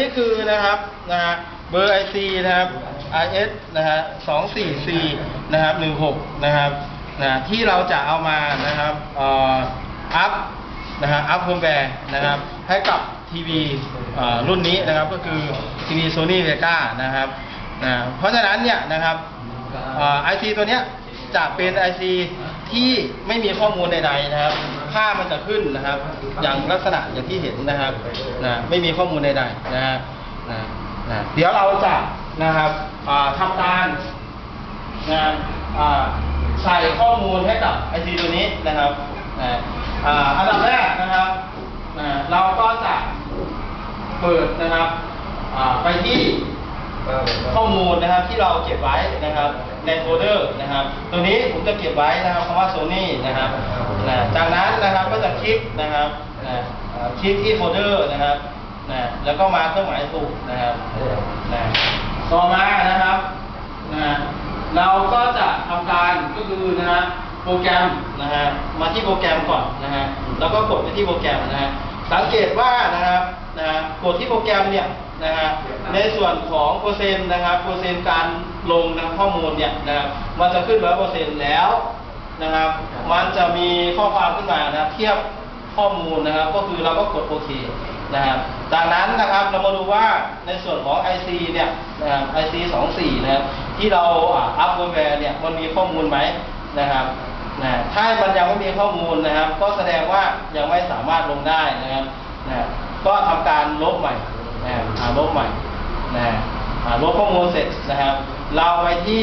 นี่คือนะครับนะฮะเบอร์ IC นะครับ RS นะฮะ24 C นะครับ16 นะครับนะที่เราจะเอามานะครับเอ่ออัพนะฮะอัพเฟิร์มแวร์นะครับให้กับทีวีเอ่อรุ่นนี้นะครับก็คือทีวี Sony Vega นะครับนะเพราะฉะนั้นเนี่ยนะครับไอซีตัวเนี้ย จะเป็น IC ที่ไม่มีข้อมูลใดๆนะครับภามันจะขึ้นนะครับ อย่างลักษณะอย่างที่เห็นนะครับนะไม่มีข้อมูลใดๆนะฮะนะนะเดี๋ยวเราจะนะครับทำการนะใส่ข้อมูลให้กับ IC ตัวนี้นะครับนะอันดับแรกนะครับนะเราก็จะเปิดนะครับไปที่ ข้อมูลนะครับที่เราเก็บไว้นะครับในโฟลเดอร์นะครับ ตัวนี้ผมจะเก็บไว้นะครับคำว่า Sony นะครับนะจากนั้นนะครับก็จะคลิกนะครับนะคลิกที่โฟลเดอร์นะครับนะแล้วก็มาเครื่องหมายถูกนะครับนะต่อมานะครับนะเราก็จะทำการก็คือนะฮะโปรแกรมนะฮะมาที่โปรแกรมก่อนนะฮะแล้วก็กดไปที่โปรแกรมนะฮะสังเกตว่านะครับนะฮะกดที่โปรแกรมเนี่ย นะฮะในส่วนของเปอร์เซ็นต์นะครับเปอร์เซ็นต์การลงนำข้อมูลเนี่ยนะครับมันจะขึ้นร้อยเปอร์เซ็นต์แล้วนะครับ มันจะมีข้อความขึ้นมานะครับเทียบข้อมูลนะครับ ก็คือเราก็กดโอเคนะครับจากนั้นนะครับเรามาดูว่าในส่วนของ IC เนี่ยนะครับ IC 24นะครับที่เราอ่าอัพเวอร์แวร์เนี่ยมันมีข้อมูลไหมนะครับนะถ้ามันยังไม่มีข้อมูลนะครับ ก็แสดงว่ายังไม่สามารถลงได้นะครับนะก็ทำการลบใหม่ นะครับอ่าลบใหม่นะอ่าลบข้อมูลเสร็จนะครับ เราไปที่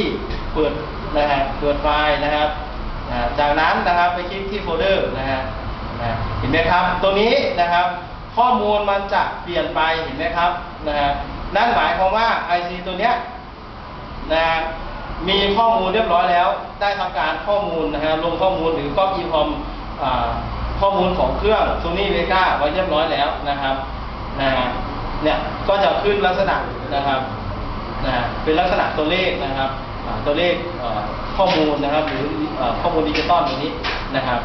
เปิดนะฮะเปิดไฟล์นะครับจากนั้นนะครับไปคลิกที่โฟลเดอร์นะฮะเห็นไหมครับ ตัวนี้นะครับ ข้อมูลมันจะเปลี่ยนไปเห็นไหมครับนะฮะนั่นหมายความว่า IC ตัวเนี้ยนะมีข้อมูลเรียบร้อยแล้ว ได้ทำการข้อมูลนะฮะลงข้อมูลหรือก็อีพอมข้อมูลของเครื่อง Sony Vega ไว้เรียบร้อยแล้วนะครับนะฮะ เนี่ยก็จะขึ้นลักษณะนะครับนะเป็นลักษณะตัวเลขนะครับตัวเลขข้อมูลนะครับ หรือเอ่อข้อมูลดิจิตอลตรงนี้นะครับ